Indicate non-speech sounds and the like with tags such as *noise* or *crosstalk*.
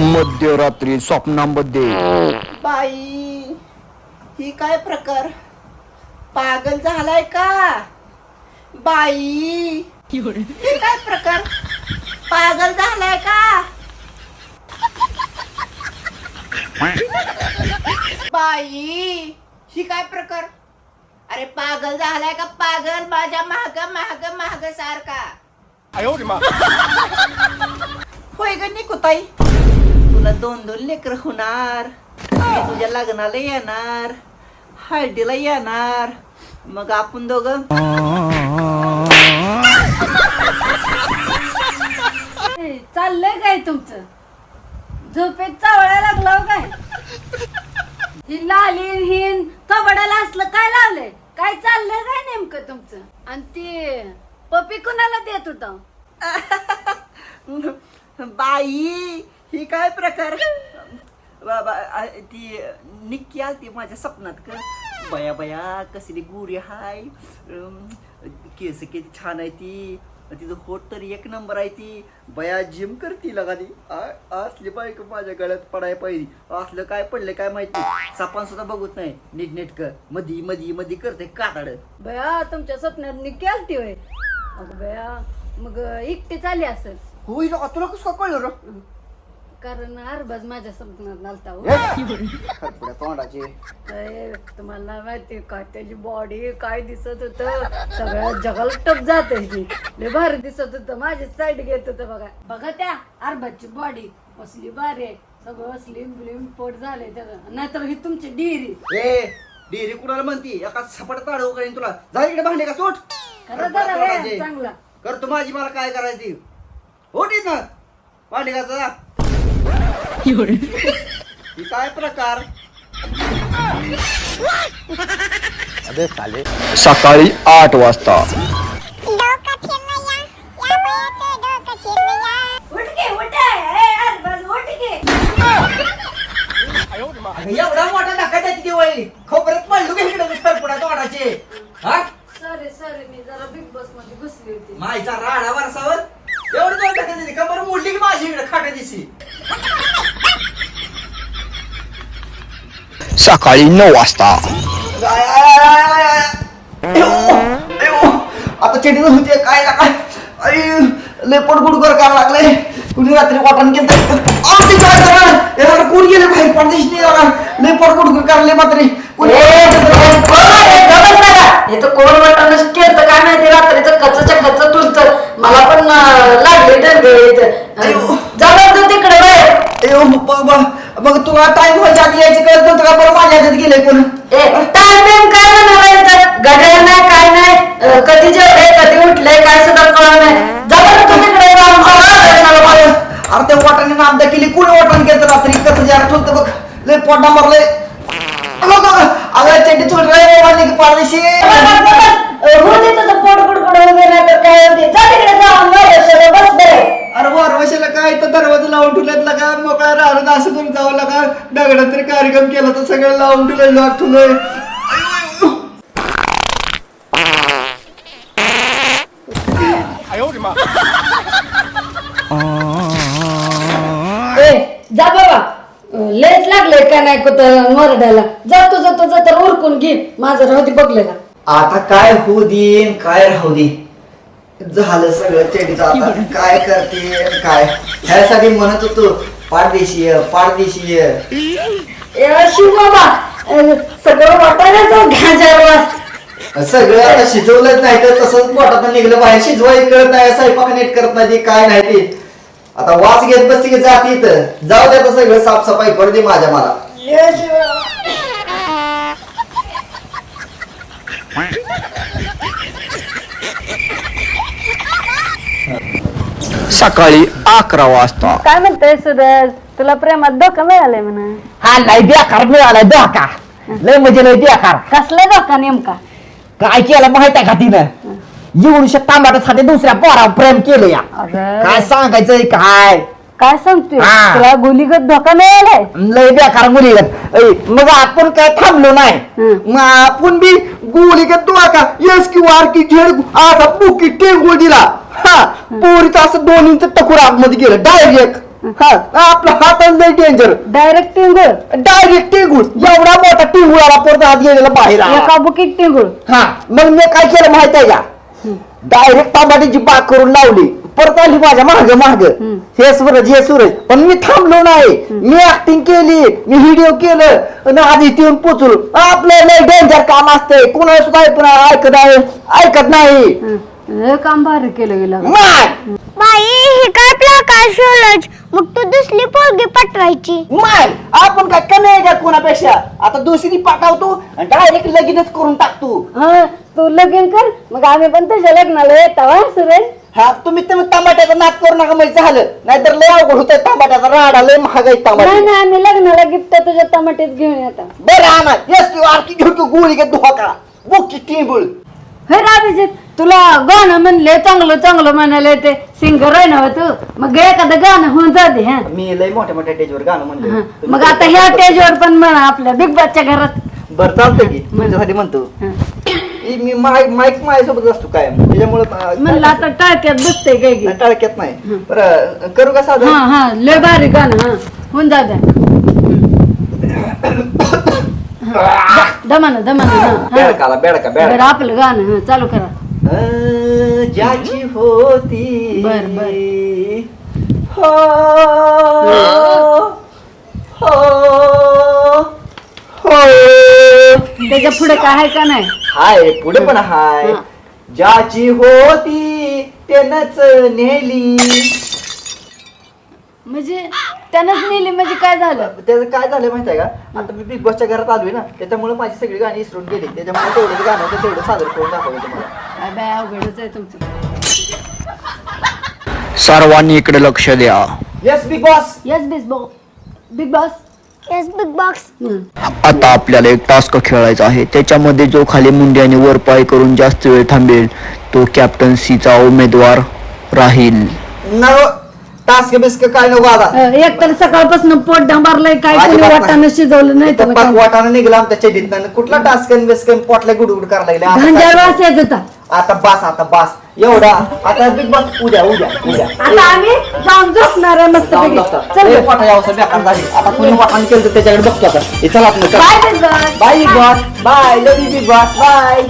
मध्यरात्री स्वप्नामध्ये. बाई ही काय प्रकार? पागल झालाय का? बाई ही काय प्रकार? पागल झालाय का? बाई ही काय प्रकार? अरे पागल झालाय का पागल? माझ्या महाग महाग महाग सारखा. होय ग निकुताई. तुला दोन दोन लेकर होणार. मी तुझ्या लग्नाला येणार. हळदीला येणार. मग आपण दोघं चाललंय काय तुमचं? झोपेत चावळा लागला हो काय? ही लाली हिन असलं काय लावलंय? काय चाललंय काय नेमकं तुमचं? आणि ते पपी कुणाला देत होता? बाई ही काय प्रकार? बाबा आ, ती निक्की आलती माझ्या स्वप्नात का बया बया कसली गुरी हाय. अम, केस किती छान आहे ती. तिचं होट तर एक नंबर आहे ती. बया जिम करती लगा ती. आ- असली बायक माझ्या गळ्यात पडाय पाहिजे असलं काय पडलं काय माहिती? सापान सुद्धा बघत नाही. नीट नेटक मधी मधी मधी करते कातड. बया तुमच्या स्वप्नात निघी आलती होय. अगं बया मग एकटी चाली असेल. होईल. तुला कसं काय कळलं रे? कारण अरबाज माझ्या स्वप्नात आलता हो. खरपुड्या तोंडाचे. तुम्हाला नाही माहिती काय त्याची बॉडी काय दिसत होत? सगळ्या जगाला टप जात लय भारी दिसत होत. माझी साईड घेत होत बघा. बघा त्या अरबाची बॉडी असली भारी आहे. सगळं स्लिम ब्लिम पोट झालंय त्याचं. नाहीतर ही तुमची डिरी. ए डेरी कुणाला म्हणती? एका सपाट ताडव करीन तुला? जा इकडे भांडे का सोट खरं चांगला. करतो माझी मला काय करायची? येत ना भांडे का जा ही काय प्रकार? सकाळी आठ वाजता. एवढा मोठा नका त्याची दिवाळी खोबऱ्यात पडलो का इकडे खरपुड्या तोंडाचे? हा? सॉरी सॉरी मी जरा बिग बॉसमध्ये घुसली होती. मायचा राडा वरसावर. एवढं दोन दिली कबर मोडली की माझी इकडे खाटा दिसी सकाळी नऊ वाजता आता चेटी होते काय ना काय आई लय पडगुड कर करायला लागले कुणी रात्री वाटण केलं ते काय करा यार कोण गेले बाहेर परदेश नाही जाणार लय पडगुड कर करायला मात्र कोणी हे तर कोण वाटण केलं काय माहिती रात्रीचं कच्चं कच्च तुलचं मला पण लागले अयो. जाऊ तिकडे बाहेर अयो, बाबा मग तुला टाइम व्हायच्या आधी यायची कळत नव्हतं का? बरं माझ्या हातात गेले कोण? टाइम काय म्हणायचं घड्याळ नाही काय नाही. अं, कधी जेवले कधी उठले काय सुद्धा कळ नाही. जाऊ तू तिकडे जाऊन बघा. अरे त्या वाटाने नामदा केली. कोणी वाटण केलं रात्री? कसं जरा ठेवतं बघ. लय पोटा मारलंय. अगं चेटी चोट रे वाटली की पारदेशी जावं लागा दगडात तरी कार्यक्रम केला तर सगळं लावून ठेवलं लॉक ए जा बाबा. लयच लागलंय का नाही कुठं मोरड्याला. जातो जातो जातो उरकून घे. माझं राहू दे बघले का आता काय होऊ देईन काय राहू दे. झालं सगळं चेडीचं आता. काय करते काय? ह्यासाठी म्हणत होतो पारदेशीय पारदेशीय. शिव बाबा अं, सगळं वाटायला सगळं आता शिजवलंच नाही तर तसंच पोटात निघलं बाहेर. शिजवाय कळत नाही स्वयंपाक नीट करत नाही ते काय नाही ते. आता वास घेत बसते की जाते इथं. जाऊ दे आता सगळं साफसफाई करू दे माझ्या मला. सकाळी अकरा वाजता. काय म्हणतोय सुरज तुला प्रेमात धोका मिळालाय म्हणा. हा लय बेकार मिळाला धोका. लय म्हणजे लय बेकार. कसला धोका नेमका? काय केलं माहीत आहे का तिनं? एवढ्या तांबाट्यासाठी दुसऱ्या पोरावर प्रेम केलं या. अगं. काय सांगायचंय काय? काय सांगतोय? हा. तुला गुलीगत धोका मिळालाय? लय बेकार मुली मग आपण काय थांबलो नाही. मग आपण बी गोळी का धोका यस की वार की झेड असा बुकी टेंगुळ दिला. पोरीचं असं दोन इंच टकुर आतमध्ये गेलं. डायरेक्ट हा. आपला हात डेंजर डायरेक्ट टिंगुळ डायरेक्ट टिंगूळ एवढा मोठा टिंगूळ आला परत हात गेलेला बाहेर आला. एका बुकीत टिंगुळ हा मग मी काय केलं माहीत आहे का? डायरेक्ट टमाट्याची बाग करून लावली. परत आली माझ्या माग माग. हे. सूरज हे सूरज पण मी थांबलो नाही. मी ऍक्टिंग केली. मी व्हिडिओ केलं. आणि आधी येऊन पोचलो. आपलं लय डेंजर काम असते कुणाला सुद्धा ऐकून ऐकत आहे. ऐकत नाही. हे काम भारी केलं गेलं. माय! बाई हे काय प्रकार मग तू दुसरी पोरगी पटवायची. माय! आपण काय कमी आहे का कोणापेक्षा? आता दुसरी पाठवतो आणि डायरेक्ट लगेचच करून टाकतो हा तू लगीन कर. मग आम्ही पण तुझ्या लग्नाला येतो हा सुरेश? हा तुम्ही तुम्ही टमाट्याचा नाद करू नका म्हणजे झालं. नाहीतर लय अवघड होतंय टमाट्याचा राडा लय महाग आहे नाही टमाटे. नाही आम्ही लग्नाला गिफ्ट तुझ्या टमाटेच घेऊन येतो. बरं आणा यस तू आरकी घेऊ तू गोळी घे धोका बुकी टिंबुळ. हे राबीजित तुला गाणं म्हणले चांगलं चांगलं म्हणाले ते. सिंगर आहे ना तू? मग एखादं गाणं होऊन जाते हा. मी लय मोठ्या मोठ्या स्टेजवर गाणं हा. म्हणलं मग आता ह्या स्टेजवर पण म्हणा आपल्या बिग बॉसच्या घरात. बरं चालतंय की. तुमच्यासाठी म्हणतो. हा. ई मी माईक माईक माझ्यासोबत असतो कायम. त्याच्यामुळे म्हणलं आता टाळक्यात बसते काय की? टाळक्यात नाही. बरं करू का हा साधं? हा लय भारी गाणं हा. होऊन जाते. *coughs* दमानं दमानं हा, हा बेडकाला बेडका बरं बेडका आपलं गाणं हा. चालू करा. ज्याची होती. बर, बर. हो. हो. हो. त्याच्या पुढे काय आहे का नाही? हाय पुढे पण हाय. हा. ज्याची होती त्यानंच नेली. म्हणजे त्यानंच नेली म्हणजे काय झालं? त्याचं काय झालं माहिती आहे का? आता मी बिग बॉसच्या घरात आलोय ना त्याच्यामुळे माझी सगळी गाणी विसरून गेली. त्याच्यामुळे तेवढं गाणं होतं तेवढं सादर करून दाखवलं तुम्हाला. काय बाय अवघडच आहे तुमचं. सर्वांनी इकडे लक्ष द्या. Yes big boss yes big boss big boss yes big box आता आपल्याला एक टास्क खेळायचा आहे. त्याच्यामध्ये जो खाली मुंडी आणि वर पाय करून जास्त वेळ थांबेल तो कॅप्टन्सीचा उमेदवार राहील. नव टास्क बिस्क काय नको आता. एक तर सकाळपासून पोट डांबारलंय काय कोणी अजिबात नाही. वाटाणं शिजवलं नाही तर वाटाणा निघला आमच्या चेडीत कुठला टास्क बिस्क पोटला गुडगुड करायला लागले. आता घंजार काय- वास येत होता. आता बास आता बास. एवढा. आता बिग बॉस उद्या उद्या उद्या. आता आम्ही जाऊन झोपणार आहे मस्त जाऊन पैकी. बघता. चल ए, बरं. पाठा यावं बेकार झाली. आता कोणी वाटाण केलं तर त्याच्याकडे बघतो आता. हे चला आपण bye bye big boss bye love big boss bye